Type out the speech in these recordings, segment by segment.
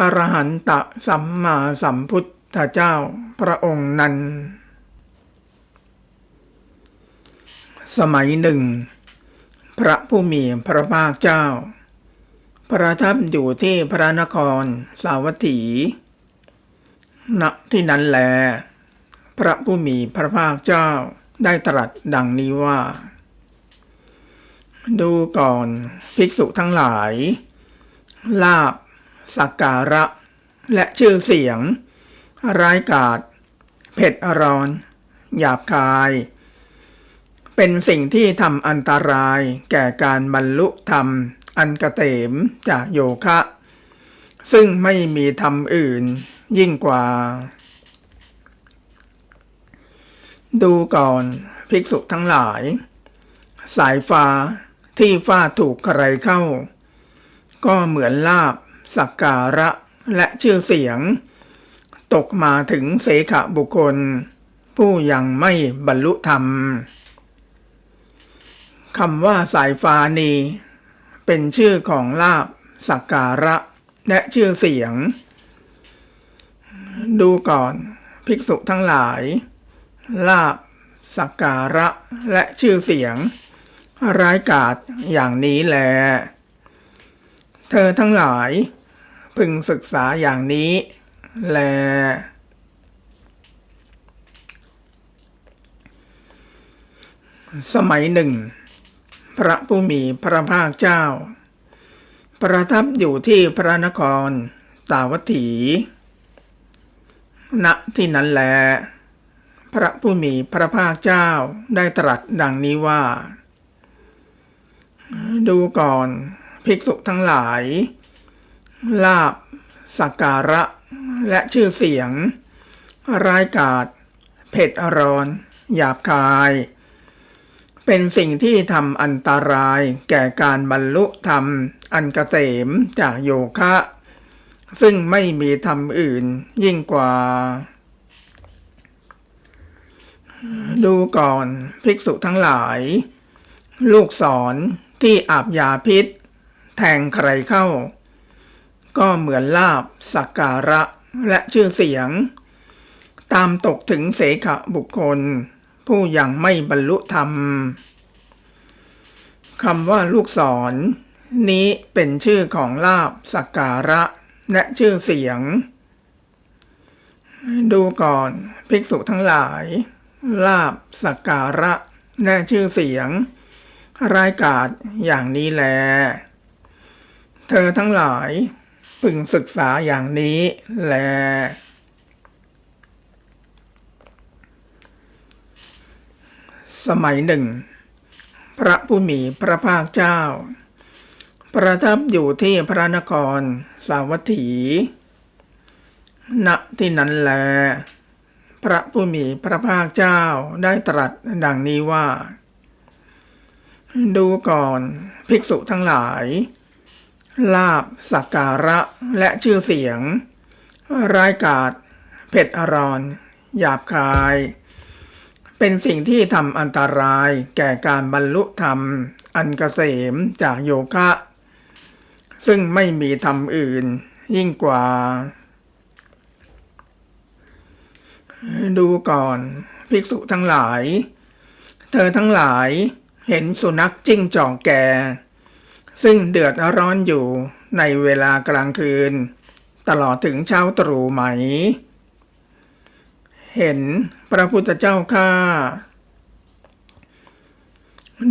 อรหันตสัมมาสัมพุทธเจ้าพระองค์นั้น สมัยหนึ่ง พระผู้มีพระภาคเจ้า ประทับอยู่ที่พระนครสาวัตถีณที่นั้นแล พระผู้มีพระภาคเจ้าได้ตรัสดังนี้ว่า ดูก่อนภิกษุทั้งหลาย ลาบ สักการะ และชื่อเสียง ร้ายกาจเผ็ดอรอนหยาบคาย เป็นสิ่งที่ทำอันตรายแก่การบรรลุธรรม อันกระเตมจากโยคะ ซึ่งไม่มีธรรมอื่นยิ่งกว่า ดูก่อนภิกษุทั้งหลาย สายฟ้าที่ฟาดถูกใครเข้า ก็เหมือนลาบ สักการะและชื่อเสียง ตกมาถึงเสขบุคคล ผู้ยังไม่บรรลุธรรมคำว่าสายฟ้านีเป็นชื่อของลาบสักการะ และชื่อเสียง ดูก่อนภิกษุทั้งหลาย ลาบสักการะและชื่อเสียง ร้ายกาจอย่างนี้แล เธอทั้งหลาย พึงศึกษาอย่างนี้ แล สมัยหนึ่ง พระผู้มีพระภาคเจ้า ประทับอยู่ที่พระนครตาวัตถี ณ ที่นั้นแล พระผู้มีพระภาคเจ้าได้ตรัสดังนี้ว่า ดูก่อนภิกษุทั้งหลาย ลาบสักการะ และชื่อเสียง ร้ายกาจเผ็ดอรอน หยาบคาย เป็นสิ่งที่ทำอันตรายแก่การบรรลุธรรม อันกเกษมจากโยคะ ซึ่งไม่มีธรรมอื่นยิ่งกว่า ดูก่อนภิกษุทั้งหลาย ลูกศรที่อาบยาพิษ แทงใครเข้า ก็เหมือนลาบสักการะและชื่อเสียง ตามตกถึงเสขบุคคล ผู้ยังไม่บรรลุธรรมคำว่าลูกศร นี้เป็นชื่อของลาบสักการะและชื่อเสียง ดูก่อนภิกษุทั้งหลาย ลาบสักการะและชื่อเสียง รายกาศอย่างนี้แล เธอทั้งหลาย พึงศึกษาอย่างนี้แล สมัยหนึ่ง พระผู้มีพระภาคเจ้า ประทับอยู่ที่พระนครสาวัตถี ณ ที่นั้นแล พระผู้มีพระภาคเจ้าได้ตรัสดังนี้ว่า ดูก่อนภิกษุทั้งหลาย ลาบสักการะและชื่อเสียง ร้ายกาจเผ็ดอรอนหยาบคาย เป็นสิ่งที่ทำอันตรายแก่การบรรลุธรรม อันเกษมจากโยคะ ซึ่งไม่มีธรรมอื่นยิ่งกว่า ดูก่อนภิกษุทั้งหลาย เธอทั้งหลายเห็นสุนัขจิ้งจอกแก่ ซึ่งเดือดร้อนอยู่ในเวลากลางคืน ตลอดถึงเช้าตรู่ไหม เห็นพระพุทธเจ้าข้า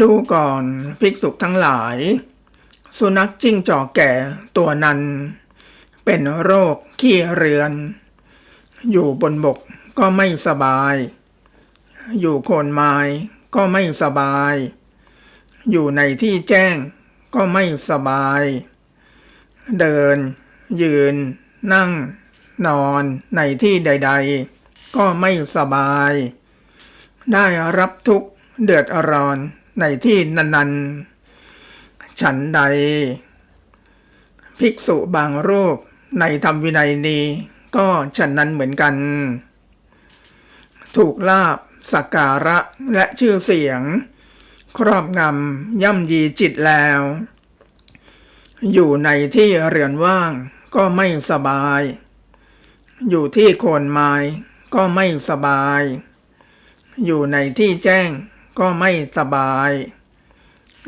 ดูก่อนภิกษุทั้งหลาย สุนัขจิ้งจอกแก่ตัวนั้น เป็นโรคขี้เรือน อยู่บนบกก็ไม่สบาย อยู่โคนไม้ก็ไม่สบาย อยู่ในที่แจ้ง ก็ไม่สบาย เดิน ยืน นั่ง นอนในที่ใด ๆ ก็ไม่สบาย ได้รับทุกข์เดือดร้อนในที่นั้นๆ ฉันใด ภิกษุบางรูปในธรรมวินัยนี้ ก็ฉันนั้นเหมือนกัน ถูกลาบสักการะและชื่อเสียง ครอบงำย่ำยีจิตแล้ว อยู่ในที่เรือนว่างก็ไม่สบาย อยู่ที่โคนไม้ก็ไม่สบาย อยู่ในที่แจ้งก็ไม่สบาย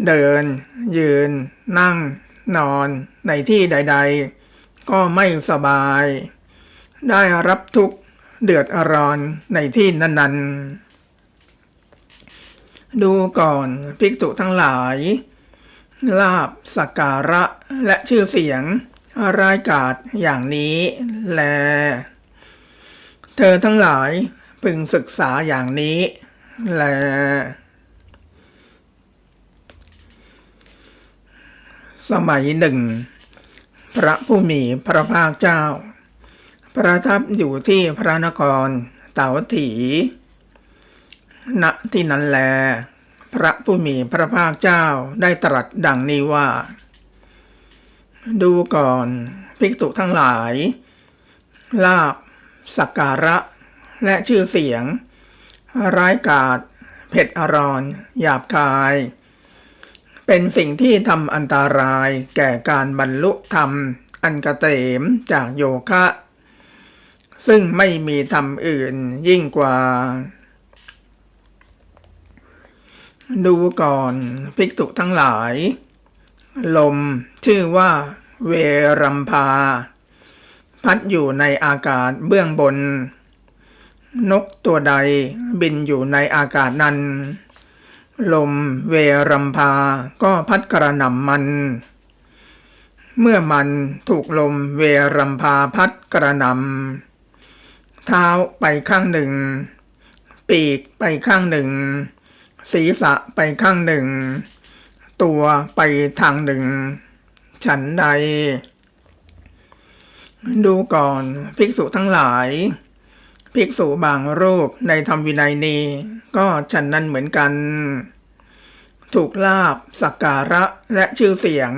เดิน ยืน นั่ง นอนในที่ใด ๆ ก็ไม่สบาย ได้รับทุกข์เดือดร้อนในที่นั้น ๆ ดูก่อนภิกษุทั้งหลาย ลาบสักการะและชื่อเสียงรายกาศอย่างนี้แล เธอทั้งหลายพึงศึกษาอย่างนี้แล สมัยหนึ่ง พระผู้มีพระภาคเจ้า ประทับอยู่ที่พระนครเตาถี ณที่นั้นแล พระผู้มีพระภาคเจ้าได้ตรัสดังนี้ว่า ดูก่อนภิกษุทั้งหลาย ลาบสักการะ และชื่อเสียง ร้ายกาจเผ็ดอรอนหยาบคาย เป็นสิ่งที่ทำอันตรายแก่การบรรลุธรรม อันกระเตมจากโยคะ ซึ่งไม่มีธรรมอื่นยิ่งกว่า ดูก่อนภิกษุทั้งหลาย ลมชื่อว่า เวรัมพา พัดอยู่ในอากาศเบื้องบน นกตัวใดบินอยู่ในอากาศนั้น ลมเวรัมพาก็พัดกระหน่ำมัน เมื่อมันถูกลมเวรัมพาพัดกระหน่ำเท้าไปข้างหนึ่ง ปีกไปข้างหนึ่ง ศีรษะไปข้างหนึ่ง ตัวไปทางหนึ่ง ฉันใด ดูก่อนภิกษุทั้งหลาย ภิกษุบางรูปในธรรมวินัยนี้ก็ฉันนั้นเหมือนกัน ถูกลาบสักการะและชื่อเสียง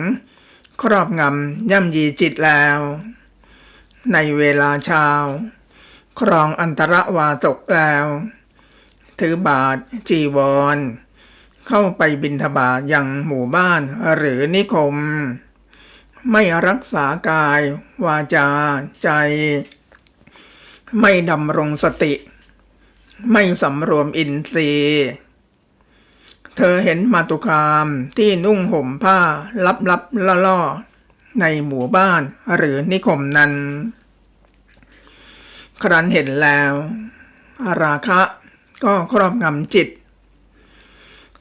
ครอบงำย่ำยีจิตแล้ว ในเวลาเช้า ครองอันตรวาตกแล้ว ถือบาทจีวร เข้าไปบินทบาทยังหมู่บ้านหรือนิคม ไม่รักษากาย วาจาใจ ไม่ดำรงสติ ไม่สำรวมอินทรีย์เธอเห็นมาตุคามที่นุ่งห่มผ้าลับลับล่อล่อในหมู่บ้านหรือนิคมนั้น ครั้นเห็นแล้ว ราคะ ก็ครอบงำจิต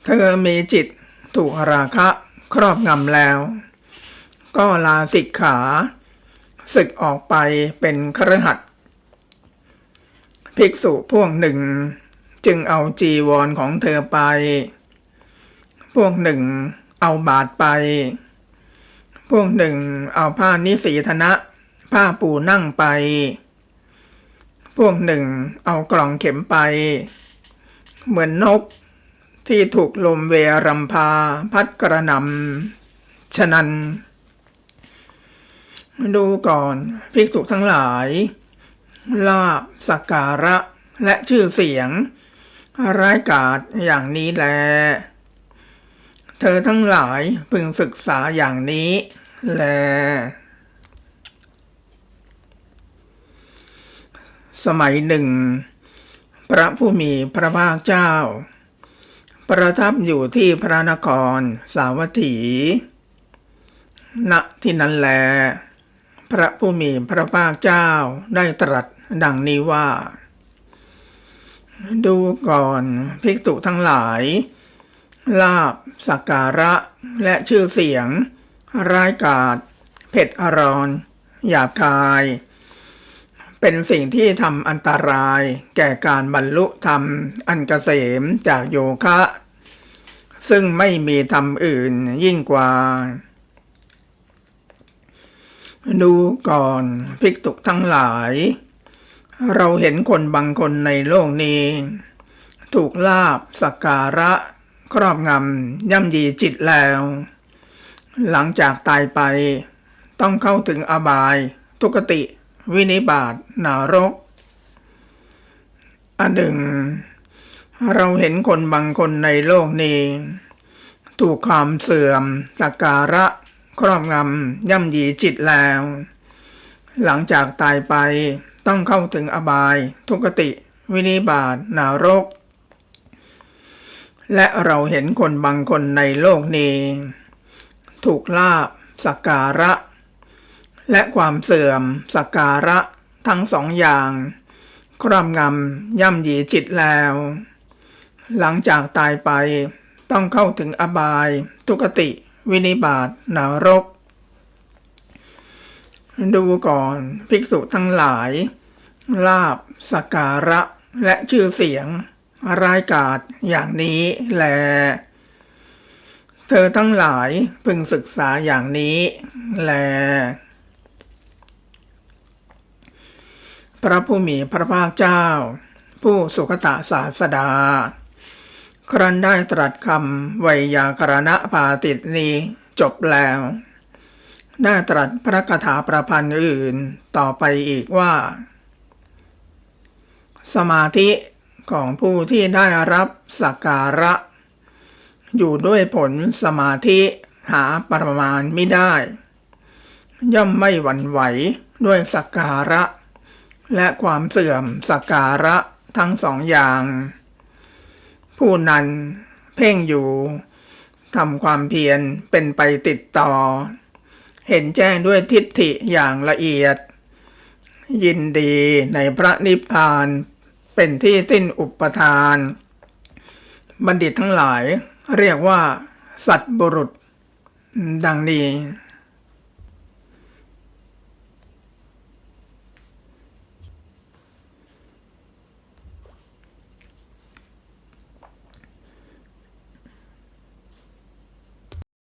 เธอมีจิตถูกราคะครอบงำแล้ว ก็ลาสิกขาศึกออกไปเป็นครหัสถ์ภิกษุพวกหนึ่ง จึงเอาจีวรของเธอไป พวกหนึ่งเอาบาทไป พวกหนึ่งเอาผ้านิสีธนะ ผ้าปูนั่งไป พวกหนึ่งเอากล่องเข็มไป เหมือนนกที่ถูกลมเวรัมพา พัดกระหนำฉะนั้น ดูก่อนภิกษุทั้งหลาย ลาบสักการะและชื่อเสียง ร้ายกาจอย่างนี้แล เธอทั้งหลายพึงศึกษาอย่างนี้แล สมัยหนึ่ง พระผู้มีพระภาคเจ้า ประทับอยู่ที่พระนครสาวัตถี ณ ที่นั้นแล พระผู้มีพระภาคเจ้าได้ตรัสดังนี้ว่า ดูก่อนภิกษุทั้งหลาย ลาบสักการะและชื่อเสียง ร้ายกาจเผ็ดอรอนหยาบคาย เป็นสิ่งที่ทำอันตรายแก่การบรรลุธรรมอันเกษมจากโยคะ ซึ่งไม่มีธรรมอื่นยิ่งกว่า ดูก่อนภิกษุทั้งหลาย เราเห็นคนบางคนในโลกนี้ ถูกลาบสักการะ ครอบงำย่ำยีจิตแล้ว หลังจากตายไปต้องเข้าถึงอบายทุกติ วินิบาตนารก อันหนึ่ง เราเห็นคนบางคนในโลกนี้ ถูกความเสื่อมสักการะ ครอบงำย่ำยีจิตแล้ว หลังจากตายไปต้องเข้าถึงอบาย ทุกติ วินิบาตนารก และเราเห็นคนบางคนในโลกนี้ ถูกลาบสักการะ และความเสื่อมสักการะทั้งสองอย่าง ครอบงำย่ำยีจิตแล้ว หลังจากตายไปต้องเข้าถึงอบาย ทุกติวินิบาตนารก ดูก่อนภิกษุทั้งหลาย ลาบสักการะและชื่อเสียงรายกาศอย่างนี้แล เธอทั้งหลายพึงศึกษาอย่างนี้แล พระผู้มีพระภาคเจ้า ผู้สุคตะศาสดา ครั้นได้ตรัสคำไวยากรณปาติดนี้จบแล้ว ได้ตรัสพระคาถาประพันธ์อื่นต่อไปอีกว่า สมาธิของผู้ที่ได้รับสักการะ อยู่ด้วยผลสมาธิหาประมาณไม่ได้ ย่อมไม่หวั่นไหวด้วยสักการะ และความเสื่อมสักการะทั้งสองอย่าง ผู้นั้นเพ่งอยู่ทำความเพียรเป็นไปติดต่อ เห็นแจ้งด้วยทิฏฐิอย่างละเอียด ยินดีในพระนิพพานเป็นที่สิ้นอุปทาน บัณฑิตทั้งหลายเรียกว่า สัตบุรุษ ดังนี้